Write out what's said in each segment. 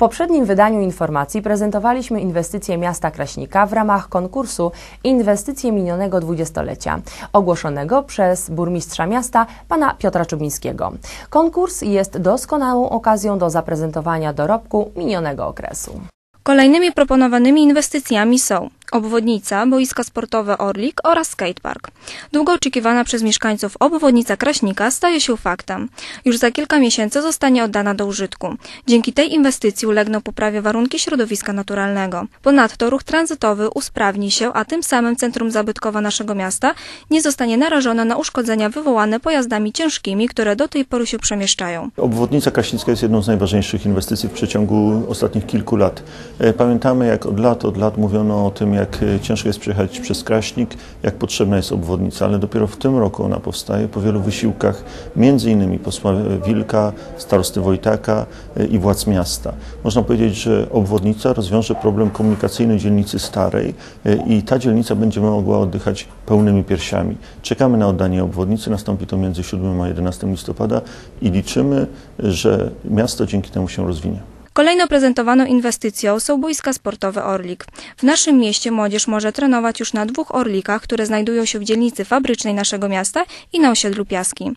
poprzednim wydaniu informacji prezentowaliśmy inwestycje miasta Kraśnika w ramach konkursu Inwestycje minionego dwudziestolecia, ogłoszonego przez burmistrza miasta pana Piotra Czubińskiego. Konkurs jest doskonałą okazją do zaprezentowania dorobku minionego okresu. Kolejnymi proponowanymi inwestycjami są obwodnica, boiska sportowe Orlik oraz skatepark. Długo oczekiwana przez mieszkańców obwodnica Kraśnika staje się faktem. Już za kilka miesięcy zostanie oddana do użytku. Dzięki tej inwestycji ulegną poprawie warunki środowiska naturalnego. Ponadto ruch tranzytowy usprawni się, a tym samym centrum zabytkowe naszego miasta nie zostanie narażone na uszkodzenia wywołane pojazdami ciężkimi, które do tej pory się przemieszczają. Obwodnica Kraśnicka jest jedną z najważniejszych inwestycji w przeciągu ostatnich kilku lat. E, Pamiętamy, jak od lat, od lat mówiono o tym, jak e, ciężko jest przejechać przez Kraśnik, jak potrzebna jest obwodnica, ale dopiero w tym roku ona powstaje po wielu wysiłkach, między innymi posła Wilka, starosty Wojtaka e, i władz miasta. Można powiedzieć, że obwodnica rozwiąże problem komunikacyjny dzielnicy starej e, i ta dzielnica będzie mogła oddychać pełnymi piersiami. Czekamy na oddanie obwodnicy, nastąpi to między 7 a 11 listopada i liczymy, że miasto dzięki temu się rozwinie. Kolejną prezentowaną inwestycją są boiska sportowe Orlik. W naszym mieście młodzież może trenować już na dwóch Orlikach, które znajdują się w dzielnicy fabrycznej naszego miasta i na osiedlu Piaski.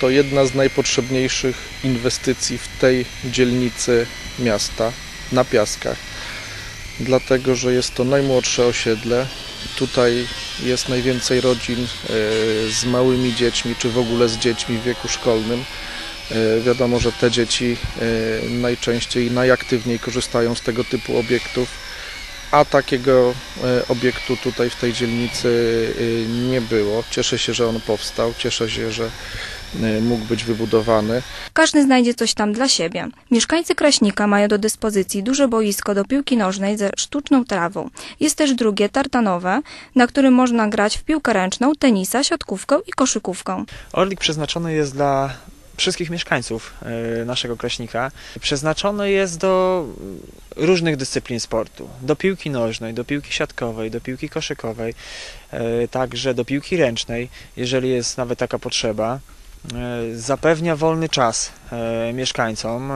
To jedna z najpotrzebniejszych inwestycji w tej dzielnicy miasta, na Piaskach. Dlatego, że jest to najmłodsze osiedle. Tutaj jest najwięcej rodzin e, z małymi dziećmi, czy w ogóle z dziećmi w wieku szkolnym. E, Wiadomo, że te dzieci e, najczęściej i najaktywniej korzystają z tego typu obiektów, a takiego e, obiektu tutaj w tej dzielnicy nie było. Cieszę się, że on powstał, cieszę się, że mógł być wybudowany. Każdy znajdzie coś tam dla siebie. Mieszkańcy Kraśnika mają do dyspozycji duże boisko do piłki nożnej ze sztuczną trawą. Jest też drugie, tartanowe, na którym można grać w piłkę ręczną, tenisa, siatkówkę i koszykówkę. Orlik przeznaczony jest dla wszystkich mieszkańców e, naszego Kraśnika. Przeznaczony jest do różnych dyscyplin sportu. Do piłki nożnej, do piłki siatkowej, do piłki koszykowej, e, także do piłki ręcznej, jeżeli jest nawet taka potrzeba. E, Zapewnia wolny czas mieszkańcom.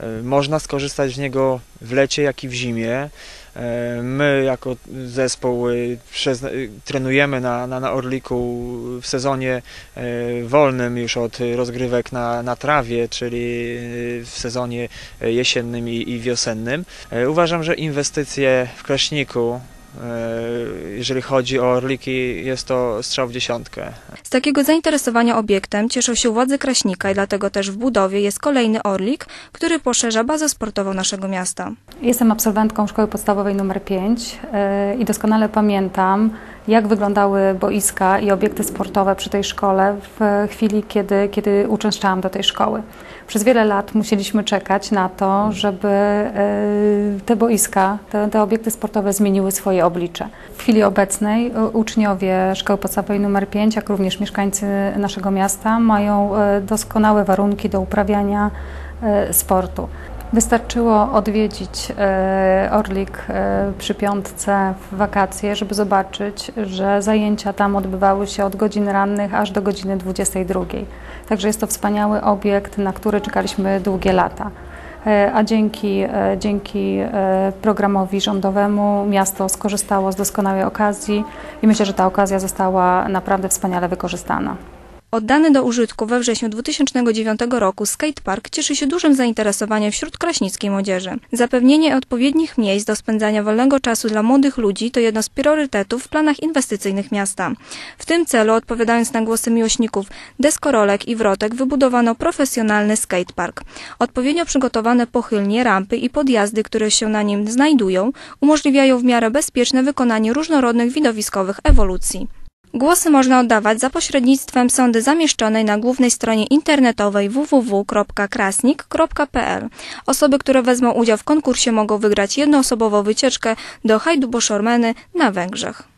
E, Można skorzystać z niego w lecie, jak i w zimie. E, My jako zespół y, przezna- y, trenujemy na, na, na Orliku w sezonie e, wolnym już od rozgrywek na, na trawie, czyli y, w sezonie jesiennym i, i wiosennym. Uważam, że inwestycje w Kraśniku, jeżeli chodzi o Orliki, jest to strzał w dziesiątkę. Z takiego zainteresowania obiektem cieszą się władze Kraśnika i dlatego też w budowie jest kolejny Orlik, który poszerza bazę sportową naszego miasta. Jestem absolwentką szkoły podstawowej nr 5 i doskonale pamiętam, jak wyglądały boiska i obiekty sportowe przy tej szkole w chwili, kiedy, kiedy uczęszczałam do tej szkoły. Przez wiele lat musieliśmy czekać na to, żeby e, te boiska, te, te obiekty sportowe zmieniły swoje oblicze. W chwili obecnej e, uczniowie szkoły podstawowej nr 5, jak również mieszkańcy naszego miasta mają e, doskonałe warunki do uprawiania sportu. Wystarczyło odwiedzić e, Orlik e, przy piątce w wakacje, żeby zobaczyć, że zajęcia tam odbywały się od godzin rannych aż do godziny 22. Także jest to wspaniały obiekt, na który czekaliśmy długie lata. E, A dzięki, dzięki programowi rządowemu miasto skorzystało z doskonałej okazji i myślę, że ta okazja została naprawdę wspaniale wykorzystana. Oddany do użytku we wrześniu 2009 roku skatepark cieszy się dużym zainteresowaniem wśród kraśnickiej młodzieży. Zapewnienie odpowiednich miejsc do spędzania wolnego czasu dla młodych ludzi to jedno z priorytetów w planach inwestycyjnych miasta. W tym celu, odpowiadając na głosy miłośników deskorolek i wrotek, wybudowano profesjonalny skatepark. Odpowiednio przygotowane pochylnie, rampy i podjazdy, które się na nim znajdują, umożliwiają w miarę bezpieczne wykonanie różnorodnych widowiskowych ewolucji. Głosy można oddawać za pośrednictwem sondy zamieszczonej na głównej stronie internetowej www.krasnik.pl. Osoby, które wezmą udział w konkursie mogą wygrać jednoosobową wycieczkę do Hajdú-Boszormeny na Węgrzech.